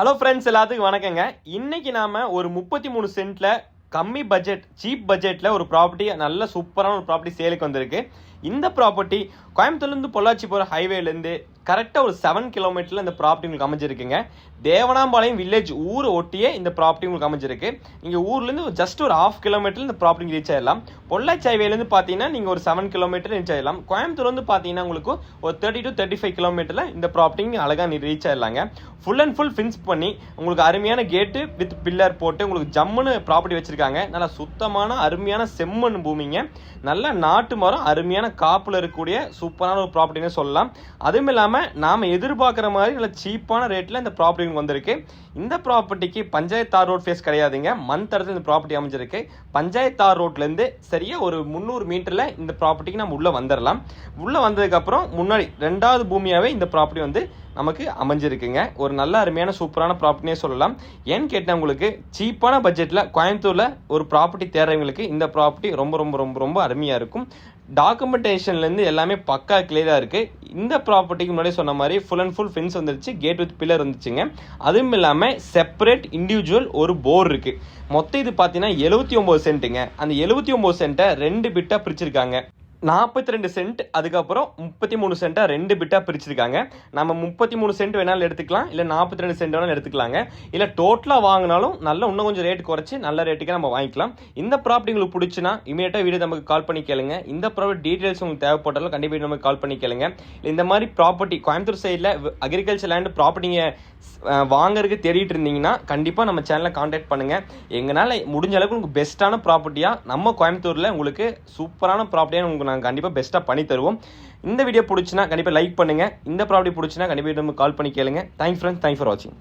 Hello friends எல்லாத்துக்கும் வணக்கங்க. இன்னைக்கு நாம் ஒரு முப்பத்தி மூணு சென்ட்டில் கம்மி பட்ஜெட் சீப் பட்ஜெட்டில் ஒரு ப்ராப்பர்ட்டி நல்ல சூப்பரான ஒரு ப்ராப்பர்ட்டி சேலுக்கு வந்திருக்கு. இந்த ப்ராப்பர்ட்டி கோயம்புத்தூர்லேருந்து பொள்ளாச்சி போகிற ஹைவேலேருந்து கரெக்டாக ஒரு செவன் கிலோமீட்டரில் இந்த ப்ராப்பர்ட்டி உங்களுக்கு அமைஞ்சிருக்குங்க. தேவனாம்பாளையம் வில்லேஜ் ஊரை ஒட்டியே இந்த ப்ராப்பர்ட்டி உங்களுக்கு அமைஞ்சிருக்கு. நீங்கள் ஊர்லேருந்து ஜஸ்ட் ஒரு ஆஃப் கிலோமீட்டரில் இந்த ப்ராப்பர்ட்டி ரீச் ஆயிடலாம். பொள்ளாச்சாய்வேலேருந்து பார்த்தீங்கன்னா நீங்கள் ஒரு செவன் கிலோமீட்டர் ரீச் ஆயிடலாம். வந்து பார்த்தீங்கன்னா உங்களுக்கு ஒரு தேர்ட்டி டு தேர்ட்டி ஃபைவ் கிலோமீட்டரில் இந்த ப்ராப்பர்ட்டி அழகாக ரீச் ஆயிடலாங்க. ஃபுல் அண்ட் ஃபுல் ஃபின்ஸ் பண்ணி உங்களுக்கு அருமையான கேட்டு வித் பில்லர் போட்டு உங்களுக்கு ஜம்முன்னு ப்ராப்பர்ட்டி வச்சுருக்காங்க. நல்லா சுத்தமான அருமையான செம்மண் பூமிங்க. நல்ல நாட்டு மரம் அருமையான காப்பில் இருக்கக்கூடிய சூப்பரான ஒரு ப்ராப்பர்ட்டின்னு சொல்லலாம். அதுவும் இல்லாமல் நாம் எதிர்பார்க்குற மாதிரி நல்ல சீப்பான ரேட்டில் இந்த ப்ராப்பர்ட்டி வந்திருக்கு. இந்த ப்ராப்பர்ட்டிக்கு பஞ்சாயத்து தார் ரோட் ஃபேஸ் கிடையாதுங்க. மண் தரத்தில் இந்த ப்ராப்பர்ட்டி அமைஞ்சிருக்கு. பஞ்சாயத்து தார் ரோட்லேருந்து சரியாக ஒரு முந்நூறு மீட்டரில் இந்த ப்ராப்பர்ட்டிக்கு நம்ம உள்ளே வந்துடலாம் உள்ளே வந்ததுக்கப்புறம் முன்னாடி ரெண்டாவது பூமியாகவே இந்த ப்ராப்பர்ட்டி வந்து நமக்கு அமைஞ்சிருக்குங்க. ஒரு நல்ல அருமையான சூப்பரான ப்ராப்பர்ட்டினே சொல்லலாம். ஏன்னு கேட்டால் உங்களுக்கு சீப்பான பட்ஜெட்டில் கோயம்புத்தூரில் ஒரு ப்ராப்பர்ட்டி தேடுறவங்களுக்கு இந்த ப்ராப்பர்ட்டி ரொம்ப ரொம்ப ரொம்ப ரொம்ப அருமையாக இருக்கும். டாக்குமெண்டேஷன்லேருந்து எல்லாமே பக்கா கிளியராக இருக்குது இந்த ப்ராப்பர்ட்டிக்கு முன்னாடி சொன்ன மாதிரி ஃபுல் அண்ட் ஃபுல் ஃபென்ஸ் வந்துருச்சு கேட் வித் பில்லர் வந்துச்சுங்க அதுவும் இல்லாமல் செப்பரேட் இண்டிவிஜுவல் ஒரு போர் இருக்குது மொத்தம் இது பார்த்தீங்கன்னா எழுபத்தி ஒம்பது சென்ட்டுங்க அந்த எழுபத்தி ஒம்பது சென்ட்டை ரெண்டு பிட்டாக பிரிச்சிருக்காங்க. நாற்பத்தி ரெண்டு சென்ட் அதுக்கப்புறம் முப்பத்தி மூணு சென்ட்டாக ரெண்டு பிட்டாக பிரிச்சிருக்காங்க. நம்ம முப்பத்தி மூணு சென்ட் வேணாலும் எடுத்துக்கலாம் இல்லை நாற்பத்தி ரெண்டு சென்ட் வேணாலும் எடுத்துக்கலாங்க. இல்லை டோட்டலாக வாங்கினாலும் நல்ல இன்னும் கொஞ்சம் ரேட் குறைச்சி நல்ல ரேட்டுக்கே நம்ம வாங்கிக்கலாம். இந்த ப்ராப்பர்ட்டி உங்களுக்கு பிடிச்சினா இமீடியட்டாக வீடியோ நமக்கு கால் பண்ணி கேளுங்க. இந்த ப்ராப்பர்ட்டி டீட்டெயில்ஸ் உங்களுக்கு தேவைப்பட்டாலும் கண்டிப்பாக நமக்கு கால் பண்ணி கேளுங்க. இல்லை இந்த மாதிரி ப்ராப்பர்ட்டி கோயம்புத்தூர் சைடில் அக்ரிகல்ச்சர் லேண்டு ப்ராப்பர்ட்டிங்க வாங்குறதுக்கு தேடிட்டு இருந்தீங்கன்னா கண்டிப்பாக நம்ம சேனலை காண்டாக்ட் பண்ணுங்கள் எங்களால் முடிஞ்ச அளவுக்கு உங்களுக்கு பெஸ்ட்டான ப்ராப்பர்ட்டியாக நம்ம கோயம்புத்தூரில் உங்களுக்கு சூப்பரான ப்ராப்பர்ட்டியாக உங்களுக்கு நாங்கள் கண்டிப்பாக பெஸ்ட்டாக பண்ணி தருவோம். இந்த வீடியோ பிடிச்சினா கண்டிப்பாக லைக் பண்ணுங்கள் இந்த ப்ராப்பர்ட்டி பிடிச்சினா கண்டிப்பாக நம்ம கால் பண்ணி கேளுங்க. தேங்க்ஸ் ஃப்ரெண்ட்ஸ் தேங்க்ஸ் ஃபார் வாட்சிங்